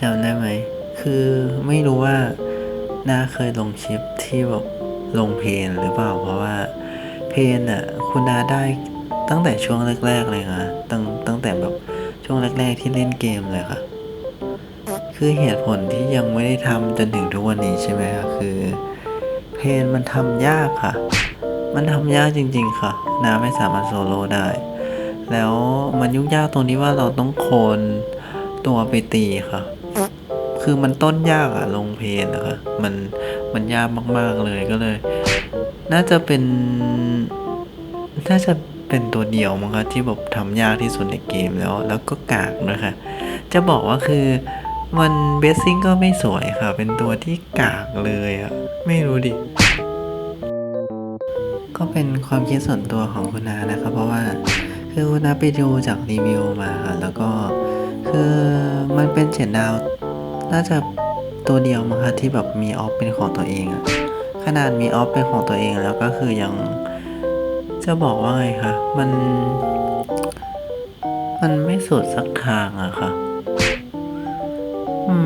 จำได้ไหม คือไม่รู้ว่าน้าเคยลงคลิปที่แบบลงเพลนหรือเปล่า เพราะว่าเพลนอะคุณน้าได้ตั้งแต่ช่วงแรก ๆ เลยค่ะตั้งตั้งแต่แบบช่วงแรก ๆ ที่เล่นเกมเลยค่ะ คือเหตุผลที่ยังไม่ได้ทำจนถึงทุกวันนี้ใช่ไหมคะคือ เพลนมันทำยากค่ะ มันทำยากจริง ๆ ค่ะน้าไม่สามารถโซโล่ได้ แล้วมันยุ่งยากตรงที่ว่าเราต้องโคนตัวไปตีค่ะ คือมันต้นยากอะลงเพนนะคะ มันมันยากมากๆเลยก็เลย น่าจะเป็น น่าจะเป็นตัวเดียวมั้งคะที่แบบทำยากที่สุดในเกมแล้ว แล้วก็กากด้วยค่ะ จะบอกว่าคือมันเบสซิ่งก็ไม่สวยค่ะ เป็นตัวที่กากเลยอะไม่รู้ดิ ก็เป็นความคิดส่วนตัวของคุณนานะครับ เพราะว่าคือคุณนาไปดูจากรีวิวมาค่ะ แล้วก็คือมันเป็นเฉดดาว น่าจะตัวเดียวมั้งคะที่แบบมีออฟเป็นของตัวเองอะขนาดมีออฟเป็นของตัวเองแล้วก็คือยังจะบอกว่าไงคะมัน มันไม่สุดสักทางอะค่ะอื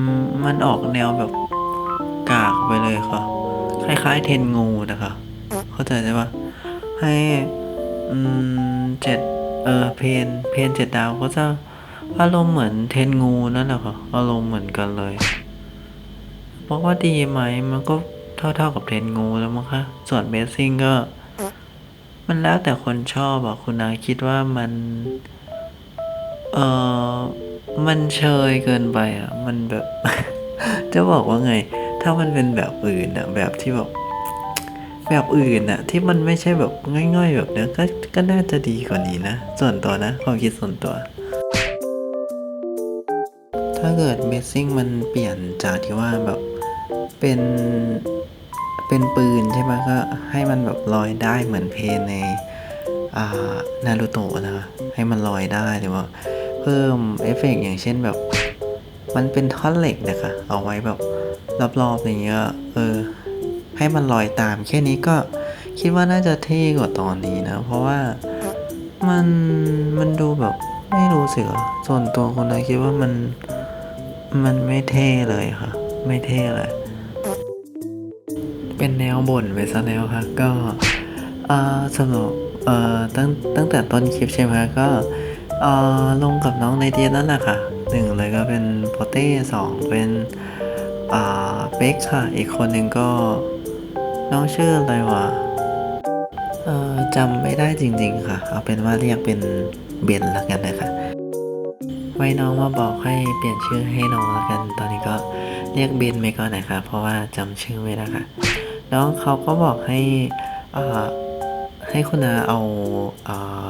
มมันออกแนวแบบกากไปเลยค่ะ คล้าย ๆ เทนงูนะคะ เข้าใจใช่ปะให้อืมเจ็ดเออเพนเพนเจ็ดดาวก็จะ อารมณ์เหมือนเทนงูนั่นแหละค่ะอารมณ์เหมือนกันเลยบอกว่าดีไหมมันก็เท่าๆกับเทนงูแล้วมั้งคะส่วนเบสซิ่งก็ มันแล้วแต่คนชอบอะคุณนาคิดว่ามัน เออมันเชยเกินไปอะมันแบบ จะบอกว่าไง ถ้ามันเป็นแบบอื่นอะแบบที่แบบแบบอื่นอะที่มันไม่ใช่แบบง่าย ๆ แบบเนี้ยก็ก็น่าจะดีกว่านี้นะ ส่วนตัวนะความคิดส่วนตัว ถ้าเกิดเบสซิ่งมันเปลี่ยนจากที่ว่าแบบเป็นเป็นปืนใช่ไหมก็ให้มันแบบลอยได้เหมือนเพลงในอ่านารูโตะนะให้มันลอยได้หรือว่า เพิ่มเอฟเฟกต์อย่างเช่นแบบ มันเป็นท่อนเหล็กนะคะ เอาไว้แบบรอบๆอย่างเงี้ยเออ ให้มันลอยตามแค่นี้ก็คิดว่าน่าจะเท่กว่าตอนนี้นะ เพราะว่ามันมันดูแบบไม่รู้สิอะส่วนตัวคนนะคิดว่ามัน มันไม่เท่เลยค่ะ ไม่เท่เลย เป็นแนวบ่นไปซะแล้วค่ะ ก็อ่าสำหรับเอ่อตั้งตั้งแต่ต้นคลิปใช่ไหมก็เอ่อลงกับน้องในเดียนั่นแหละค่ะหนึ่งเลยก็เป็นโปเต้สองเป็นอ่าเป๊กค่ะ อีกคนหนึ่งก็น้องชื่ออะไรวะเอ่อจำไม่ได้จริง ๆ ค่ะ เอาเป็นว่าเรียกเป็นเบนละกันนะคะ ว้น้องมาบอกให้เปลี่ยนชื่อให้น้องแล้วกัน ตอนนี้ก็เรียกเบนไปก่อนนะคะเพราะว่าจำชื่อไม่ได้ค่ะ น้องเขาก็บอกให้อ่าให้คุณอาเอาอ่า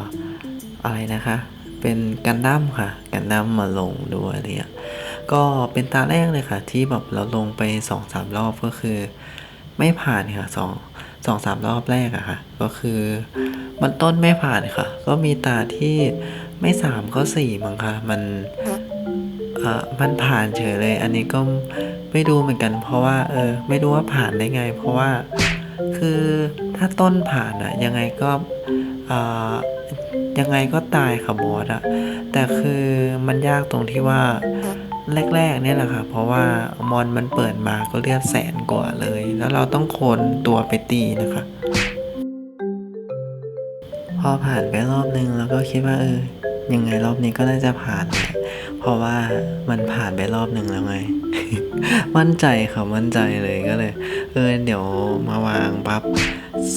อะไรนะคะ เป็นกันดั้มค่ะ กันดั้มมาลงด้วยอะไรเนี่ยก็เป็นตาแรกเลยค่ะ ที่แบบเราลงไปสองสามรอบก็คือ ไม่ผ่านค่ะสอง สองสามรอบแรกอะค่ะ ก็คือมันต้นไม่ผ่านค่ะ ก็มีตาที่ไม่สามก็สี่มั้งค่ะ มันเอ่อมันผ่านเฉยเลย อันนี้ก็ไม่รู้เหมือนกัน เพราะว่า เออ ไม่รู้ว่าผ่านได้ไง เพราะว่าคือถ้าต้นผ่านอะยังไงก็อ่ายังไงก็ตายค่ะบอสอะแต่คือมันยากตรงที่ว่า แรกๆเนี่ยแหละค่ะเพราะว่ามอนมันเปิดมาก็เลือดแสนกว่าเลย แล้วเราต้องโคนตัวไปตีนะคะ พอผ่านไปรอบนึงแล้วก็คิดว่าเออยังไงรอบนี้ก็น่าจะผ่านแหละเพราะว่ามันผ่านไปรอบหนึ่งแล้วไง มั่นใจค่ะมั่นใจเลยก็เลย เออเดี๋ยวมาวางปั๊บ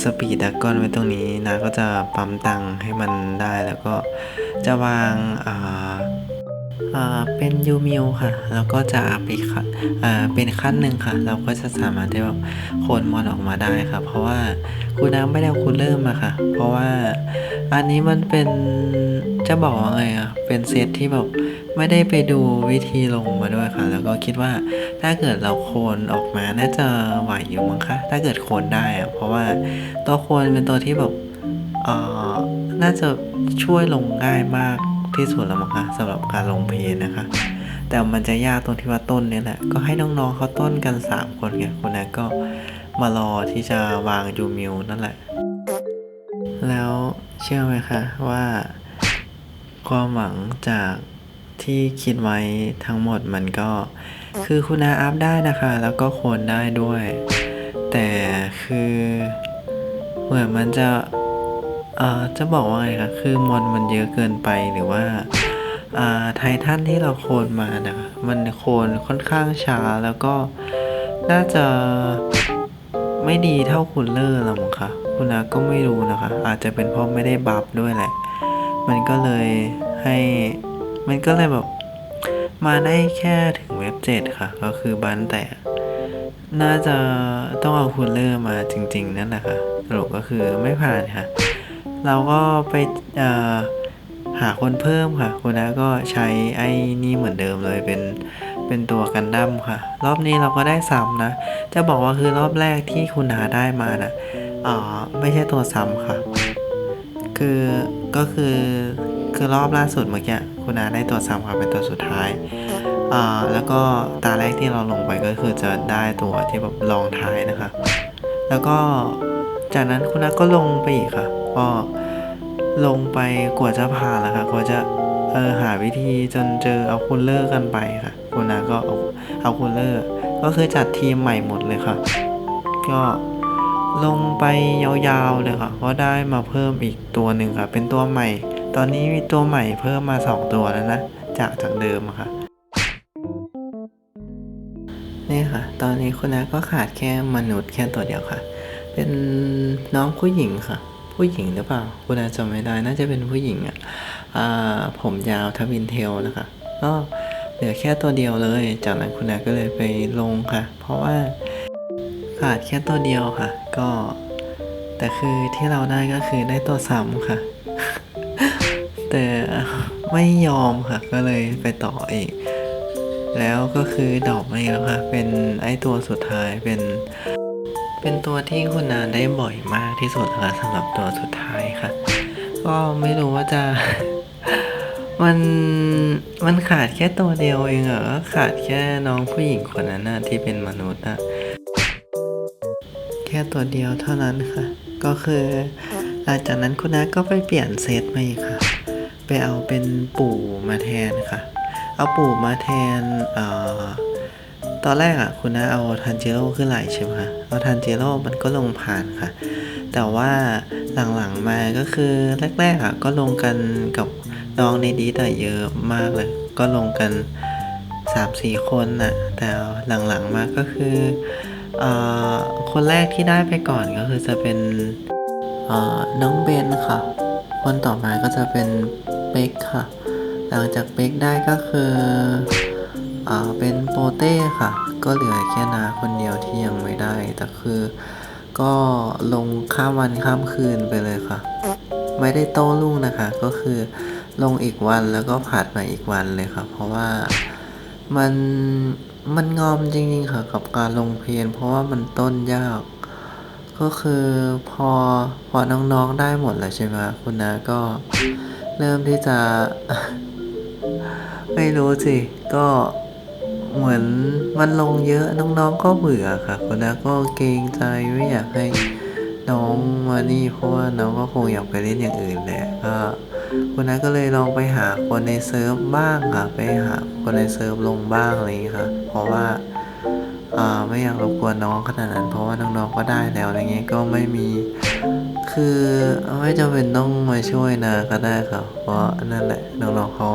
สปีดดักก้อนไว้ตรงนี้นะก็จะปั๊มตังค์ให้มันได้แล้วก็จะวางออ่า เป็นยูมิวค่ะ แล้วก็จะอัพอีกค่ะเป็นขั้นหนึ่งค่ะ เราก็จะสามารถที่แบบโคนมอนออกมาได้ค่ะ เพราะว่าคุณน้ำไม่ได้คุณเริ่มมาค่ะ เพราะว่าอันนี้มันเป็นจะบอกว่าไงอะ เป็นเซตที่แบบไม่ได้ไปดูวิธีลงมาด้วยค่ะ แล้วก็คิดว่าถ้าเกิดเราโคนออกมาน่าจะไหวอยู่มั้งคะ ถ้าเกิดโคนได้อะเพราะว่าตัวโคนเป็นตัวที่แบบเออน่าจะช่วยลงง่ายมาก ที่สุดแล้วมั้งคะสำหรับการลงเพลงนะคะ แต่มันจะยากตรงที่ว่าต้นเนี่ยแหละก็ให้น้องๆเขาต้นกัน 3 คนไงคนนั้นก็มารอที่จะวางยูมิวนั่นแหละ แล้วเชื่อไหมคะว่าความหวังจากที่คิดไว้ทั้งหมดมันก็คือคุณอาอัพได้นะคะ แล้วก็โคนได้ด้วย แต่คือเหมือนมันจะ เอ่อจะบอกว่าไงคะคือมอนมันเยอะเกินไปหรือว่าอ่าไททันที่เราโคนมานะคะมันโคนค่อนข้างช้าแล้วก็น่าจะไม่ดีเท่าคุณเลอร์หรอกมั้งคะคุณอาก็ไม่รู้นะคะ อาจจะเป็นเพราะไม่ได้บัฟด้วยแหละ มันก็เลยให้ มันก็เลยแบบมาได้แค่ถึงเว็บเจ็ดค่ะ ก็คือบันแต่ น่าจะต้องเอาคูลเลอร์มาจริง ๆ นั่นแหละค่ะสรุปก็คือไม่ผ่านค่ะ เราก็ไปเอ่อหาคนเพิ่มค่ะคุณน้าก็ใช้ไอ้นี่เหมือนเดิมเลยเป็นเป็นตัวกันดั้มค่ะ รอบนี้เราก็ได้ซ้ำนะ จะบอกว่าคือรอบแรกที่คุณนาได้มานะอ่าไม่ใช่ตัวซ้ำค่ะ คือก็คือคือรอบล่าสุดเมื่อกี้คุณนาได้ตัวซ้ำค่ะเป็นตัวสุดท้ายอ่าแล้วก็ตาแรกที่เราลงไปก็คือจะได้ตัวที่แบบรองท้ายนะคะ แล้วก็จากนั้นคุณนาก็ลงไปอีกค่ะ ก็ลงไปกว่าจะผ่านแล้วค่ะกว่าจะเออหาวิธีจนเจอเอาคูลเลอร์กันไปค่ะคุณนาก็เอาเอาคูลเลอร์ ก็คือจัดทีมใหม่หมดเลยค่ะ ก็ลงไปยาวๆเลยค่ะก็ได้มาเพิ่มอีกตัวหนึ่งค่ะ เป็นตัวใหม่ ตอนนี้มีตัวใหม่เพิ่มมาสองตัวแล้วนะ จากจากเดิมอะค่ะนี่ค่ะ ตอนนี้คุณนาก็ขาดแค่มนุษย์แค่ตัวเดียวค่ะ เป็นน้องผู้หญิงค่ะ ผู้หญิงหรือเปล่าคุณนาจำไม่ได้น่าจะเป็นผู้หญิงอะอ่าผมยาวทวินเทลนะคะ ก็เหลือแค่ตัวเดียวเลย จากนั้นคุณนาก็เลยไปลงค่ะ เพราะว่าขาดแค่ตัวเดียวค่ะ ก็ แต่คือที่เราได้ก็คือได้ตัวซ้ำค่ะ แต่ไม่ยอมค่ะ ก็เลยไปต่ออีก แล้วก็คือดอกมาอีกแล้วค่ะ เป็นไอตัวสุดท้ายเป็น เป็นตัวที่คุณนาได้บ่อยมากที่สุดค่ะสำหรับตัวสุดท้ายค่ะ ก็ไม่รู้ว่าจะ มันมันขาดแค่ตัวเดียวเองเหรอขาดแค่น้องผู้หญิงคนนั้นนะที่เป็นมนุษย์อะแค่ตัวเดียวเท่านั้นค่ะ ก็คือหลังจากนั้นคุณนาก็ไปเปลี่ยนเซตมาอีกค่ะ ไปเอาเป็นปู่มาแทนค่ะ เอาปู่มาแทนเอ่อ ตอนแรกอะคุณน้าเอาทันเจโร่ขึ้นไหลใช่ไหมคะเอาทันเจโร่มันก็ลงผ่านค่ะ แต่ว่าหลังๆมาก็คือแรกๆอะก็ลงกันกับน้องในดีแต่เยอะมากเลย ก็ลงกันสามสี่คนน่ะ แต่หลังๆมาก็คืออคนแรกที่ได้ไปก่อนก็คือจะเป็นน้องเบนค่ะ คนต่อมาก็จะเป็นเป๊กค่ะ หลังจากเป๊กได้ก็คือ อ่าเป็นโปเต้ค่ะ ก็เหลือแค่นาคนเดียวที่ยังไม่ได้ แต่คือก็ลงข้ามวันข้ามคืนไปเลยค่ะ ไม่ได้โต้รุ่งนะคะ ก็คือลงอีกวันแล้วก็ผัดมาอีกวันเลยค่ะ เพราะว่ามันมันงอมจริงๆค่ะกับการลงเพลนเพราะว่ามันต้นยาก ก็คือพอพอน้องๆได้หมดแล้วใช่ไหมคะคุณนาก็เริ่มที่จะ ไม่รู้สิ ก็ เหมือนมันลงเยอะน้องๆก็เบื่อค่ะคุณนาก็เกรงใจไม่อยากให้น้องมานี่เพราะว่าน้องก็คงอยากไปเล่นอย่างอื่นแหละก็คุณนาก็เลยลองไปหาคนในเซิร์ฟบ้างค่ะ ไปหาคนในเซิร์ฟลงบ้างอะไรอย่างเงี้ยค่ะ เพราะว่าอ่าไม่อยากรบกวนน้องขนาดนั้น เพราะว่าน้องๆก็ได้แล้วอะไรเงี้ยก็ไม่มี คือไม่จำเป็นต้องมาช่วยนะก็ได้ค่ะ เพราะนั่นแหละน้องๆเขา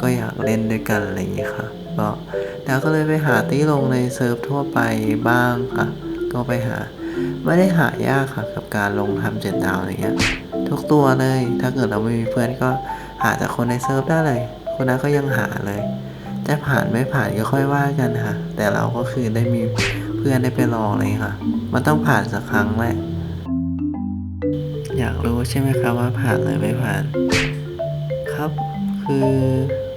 ก็อยากเล่นด้วยกันอะไรอย่างเงี้ยค่ะ ก็แล้วก็เลยไปหาตี้ลงในเซิร์ฟทั่วไปบ้างค่ะ ก็ไปหา ไม่ได้หายากค่ะกับการลงทำเจ็ดดาวอะไรเงี้ย ทุกตัวเลย ถ้าเกิดเราไม่มีเพื่อนก็หาจากคนในเซิร์ฟได้เลย คนนั้นก็ยังหาเลย จะผ่านไม่ผ่านก็ค่อยว่ากันค่ะ แต่เราก็คือได้มีเพื่อนได้ไปลองเลยค่ะ มันต้องผ่านสักครั้งแหละอยากรู้ใช่ไหมครับว่าผ่านหรือไม่ผ่าน ครับ คือ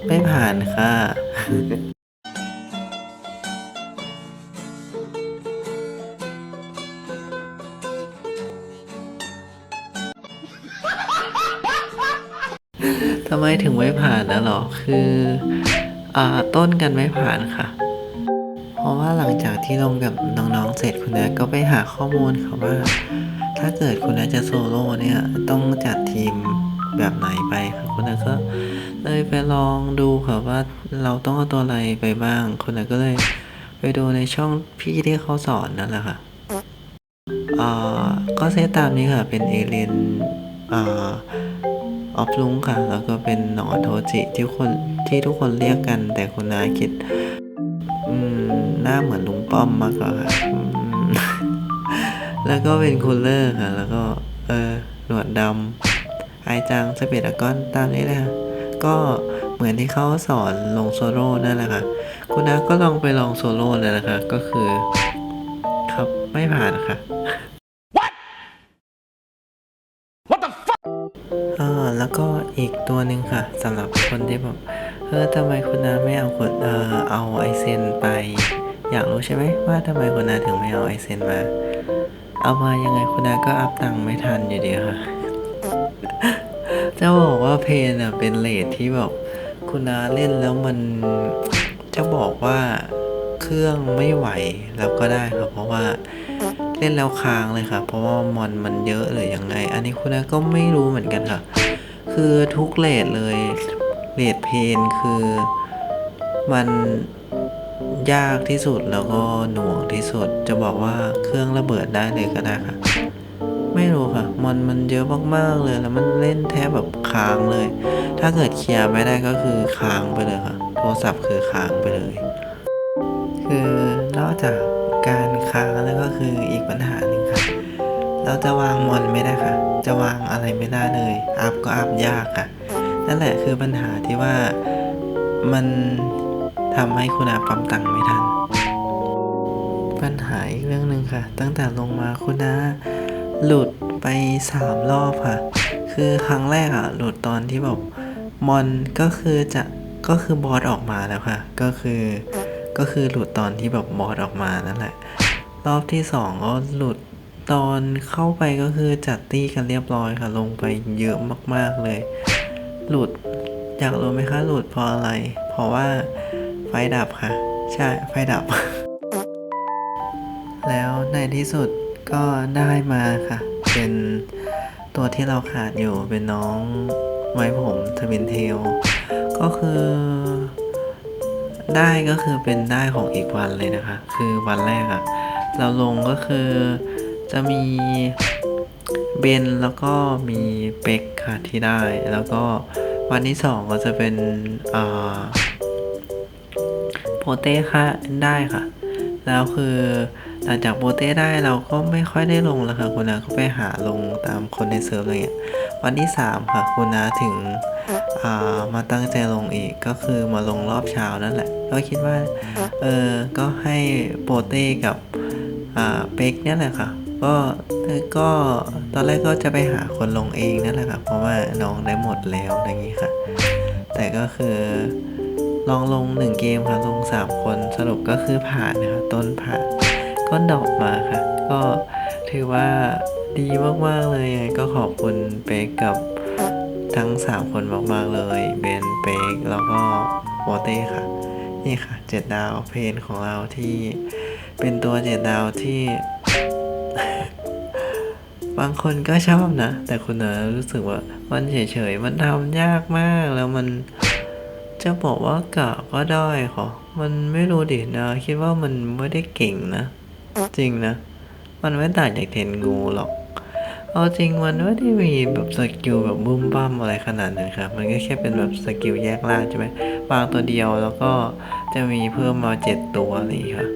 ไม่ผ่านค่ะ ทำไมถึงไม่ผ่านนะหรอ คืออ่าต้นกันไม่ผ่านค่ะ เพราะว่าหลังจากที่ลงกับน้องๆเสร็จคุณนาก็ไปหาข้อมูลค่ะว่า ถ้าเกิดคุณนาจะโซโล่เนี่ยต้องจัดทีม แบบไหนไปค่ะคุณนาก็เลยไปลองดูค่ะว่าเราต้องเอาตัวอะไรไปบ้าง คุณนาก็เลยไปดูในช่องพี่ที่เขาสอนนั่นแหละค่ะอ่าก็เซตตามนี้ค่ะ เป็นเอเลนอ่าออฟลุงค่ะ แล้วก็เป็นหนอนโทจิที่คนที่ทุกคนเรียกกัน แต่คุณนาคิดอืมหน้าเหมือนลุงป้อมมากกว่าค่ะแล้วก็เป็นคูลเลอร์ค่ะ แล้วก็ เออหนวดดำ ไอจังสเปดอากอนตามนี้เลยค่ะก็เหมือนที่เขาสอนลงโซโล่นั่นแหละค่ะคุณนาก็ลองไปลองโซโล่เลยนะคะ ก็คือ ครับไม่ผ่านค่ะอ่าแล้วก็อีกตัวหนึ่งค่ะสำหรับคนที่แบบเออทำไมคุณนาไม่เอาคนเออเอาไอเซนไป อยากรู้ใช่ไหมว่าทำไมคุณนาถึงไม่เอาไอเซนมา เอามายังไงคุณนาก็อัพตังค์ไม่ทันอยู่ดีค่ะ จะบอกว่าเพนอะเป็นเลทที่แบบคุณนาเล่นแล้วมันจะบอกว่าเครื่องไม่ไหวแล้วก็ได้ครับ เพราะว่าเล่นแล้วค้างเลยค่ะเพราะว่ามอนมันเยอะหรือยังไง อันนี้คุณนาก็ไม่รู้เหมือนกันค่ะ คือทุกเลทเลยเลทเพนคือมันยากที่สุดแล้วก็หน่วงที่สุด จะบอกว่าเครื่องระเบิดได้เลยก็ได้ค่ะ ไม่รู้ค่ะ มอนมันเยอะมากๆเลย แล้วมันเล่นแทบแบบค้างเลย ถ้าเกิดเคลียร์ไม่ได้ก็คือค้างไปเลยค่ะ โทรศัพท์คือค้างไปเลย คือนอกจากการค้างแล้วก็คืออีกปัญหาหนึ่งค่ะ เราจะวางมอนไม่ได้ค่ะ จะวางอะไรไม่ได้เลย อัพก็อัพยากค่ะ นั่นแหละคือปัญหาที่ว่ามันทำให้คุณอาปั๊มตังค์ไม่ทัน ปัญหาอีกเรื่องหนึ่งค่ะ ตั้งแต่ลงมาคุณอา หลุดไปสามรอบค่ะ คือครั้งแรกอะหลุดตอนที่แบบมอนก็คือจะก็คือบอสออกมาแล้วค่ะ ก็คือก็คือหลุดตอนที่แบบบอสออกมานั่นแหละ รอบที่สองก็หลุดตอนเข้าไปก็คือจัดตี้กันเรียบร้อยค่ะ ลงไปเยอะมาก ๆเลย หลุดอยากรู้ไหมคะหลุดเพราะอะไร เพราะว่าไฟดับค่ะ ใช่ไฟดับ แล้วในที่สุด ก็ได้มาค่ะ เป็นตัวที่เราขาดอยู่เป็นน้องไว้ผมทวินเทล ก็คือได้ก็คือเป็นได้ของอีกวันเลยนะคะ คือวันแรกอะเราลงก็คือจะมีเบนแล้วก็มีเป็กค่ะที่ได้ แล้วก็วันที่สองก็จะเป็นโปเต้ค่ะได้ค่ะ แล้วคือ หลังจากโปเต้ได้เราก็ไม่ค่อยได้ลงแล้วค่ะคุณนาก็ไปหาลงตามคนในเซิร์ฟอะไรเงี้ยวันที่สามค่ะคุณนาถึงามาตั้งใจลงอีกก็คือมาลงรอบเช้านั่นแหละ ก็คิดว่าเออก็ให้โปเต้กับเป็กเนี่ยแหละค่ะก็ก็ตอนแรกก็จะไปหาคนลงเองนั่นแหละค่ะเพราะว่าน้องได้หมดแล้วอย่างงี้ค่ะ แต่ก็คือลองลงหนึ่งเกมค่ะลงสามคนสรุปก็คือผ่านนะคะต้นผ่าน ก็ดรอกมาค่ะ ก็ถือว่าดีมาก ๆ เลยไงก็ขอบคุณเป๊กกับทั้งสามคนมาก ๆ เลยเบนเป๊กแล้วก็โบเต้ค่ะ นี่ค่ะเจ็ดดาวเพนของเราที่เป็นตัวเจ็ดดาวที่ บางคนก็ชอบนะ แต่คุณนะรู้สึกว่ามันเฉยๆ มันทำยากมากแล้วมันจะบอกว่ากะก็ได้ค่ะ มันไม่รู้ดินะ คิดว่ามันไม่ได้เก่งนะ จริงนะ มันไม่ต่างจากเทนงูหรอก เอาจริงมันไม่ได้มีแบบสกิลแบบบุ้มบ้ามอะไรขนาดนั้นครับ มันก็แค่เป็นแบบสกิลแยกล่างใช่ไหมวางตัวเดียวแล้วก็จะมีเพิ่มมาเจ็ดตัวอะไรอย่างเงี้ยค่ะ